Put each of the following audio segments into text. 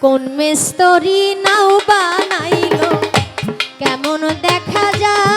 কোন মিস্তরি নাও বানাইলো? কেমন দেখা যায়?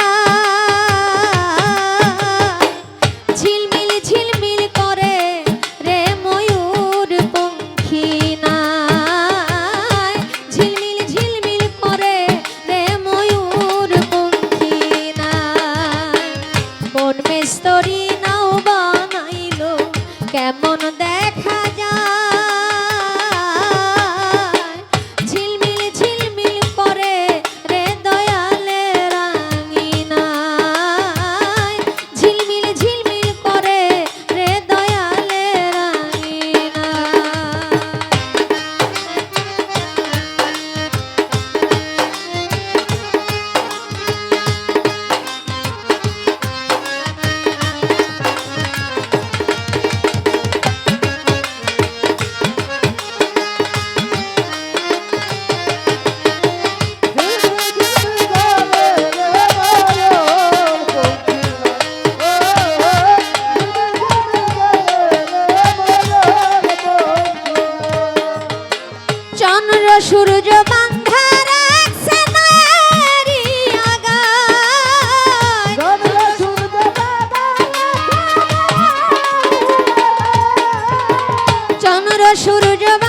সূর্য বান্ধা সূর্য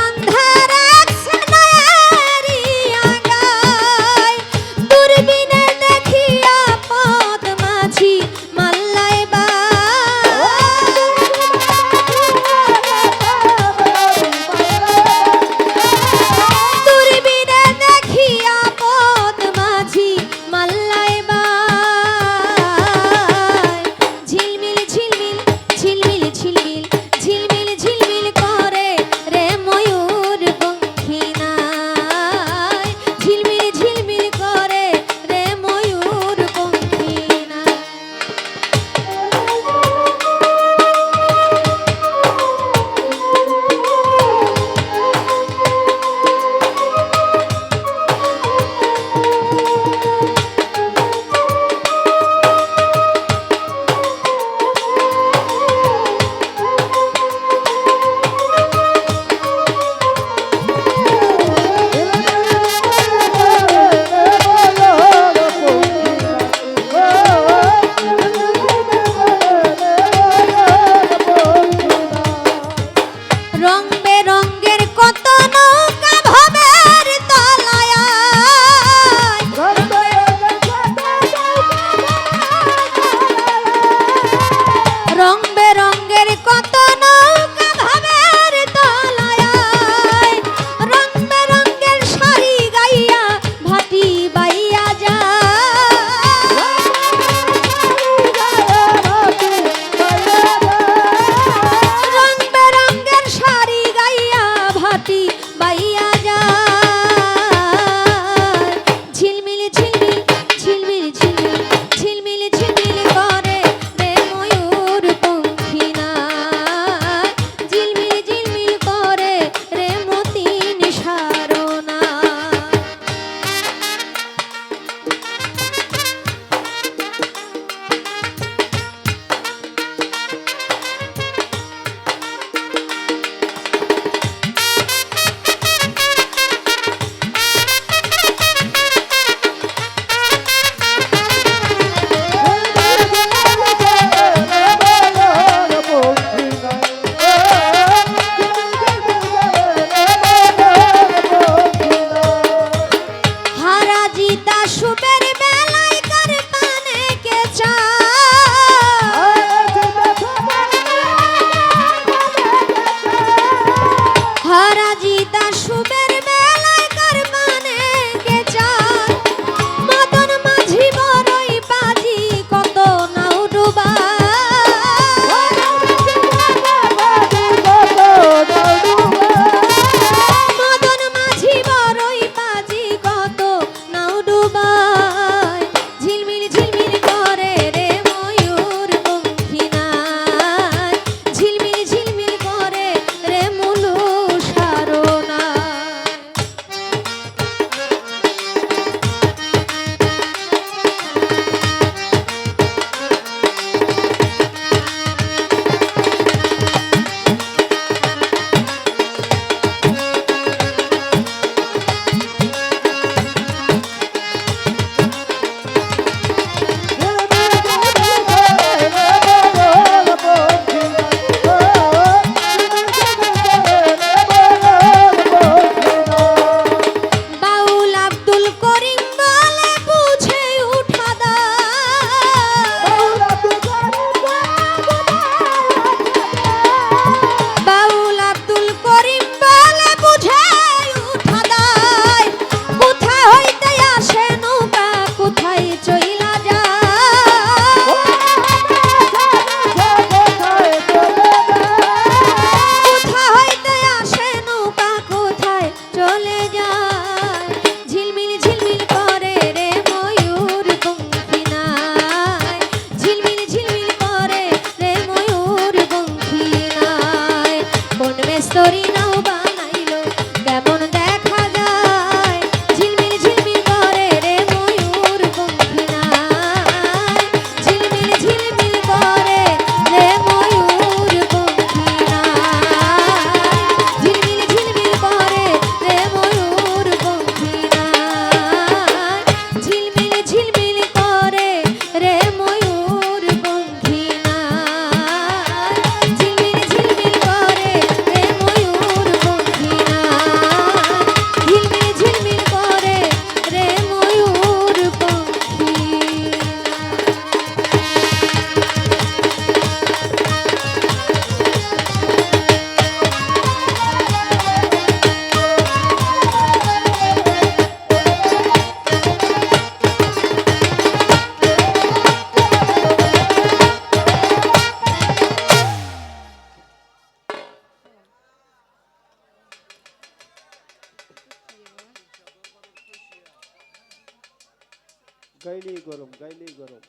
গাইলেই গরম গাইলেই গরম।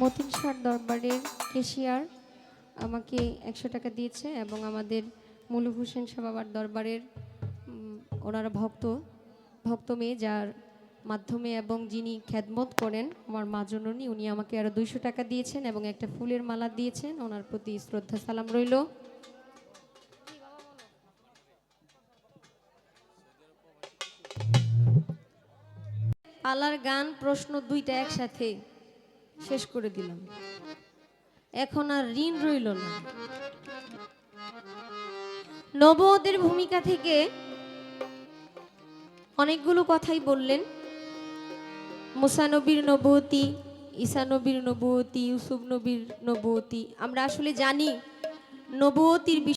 মতিন শাহ দরবারের কেশিয়ার আমাকে একশো টাকা দিয়েছে এবং আমাদের মুলুক হোসেন শাহ বাবার দরবারের ওনারা ভক্ত ভক্ত মেয়ে যার মাধ্যমে এবং যিনি খ্যাদমত করেন, আমার মা জননী, উনি আমাকে আরও দুইশো টাকা দিয়েছেন এবং একটা ফুলের মালা দিয়েছেন। ওনার প্রতি শ্রদ্ধা, সালাম রইল। আলার গান, প্রশ্ন দুইটা একসাথে শেষ করে দিলাম। এখন আর ঋণ রইল না। নবদের ভূমিকা থেকে অনেকগুলো কথাই বললেন। মুসানবীর নবতী ঈসানবীর নবতী ইউসুফ নবীর নবতী আমরা আসলে জানি নবতির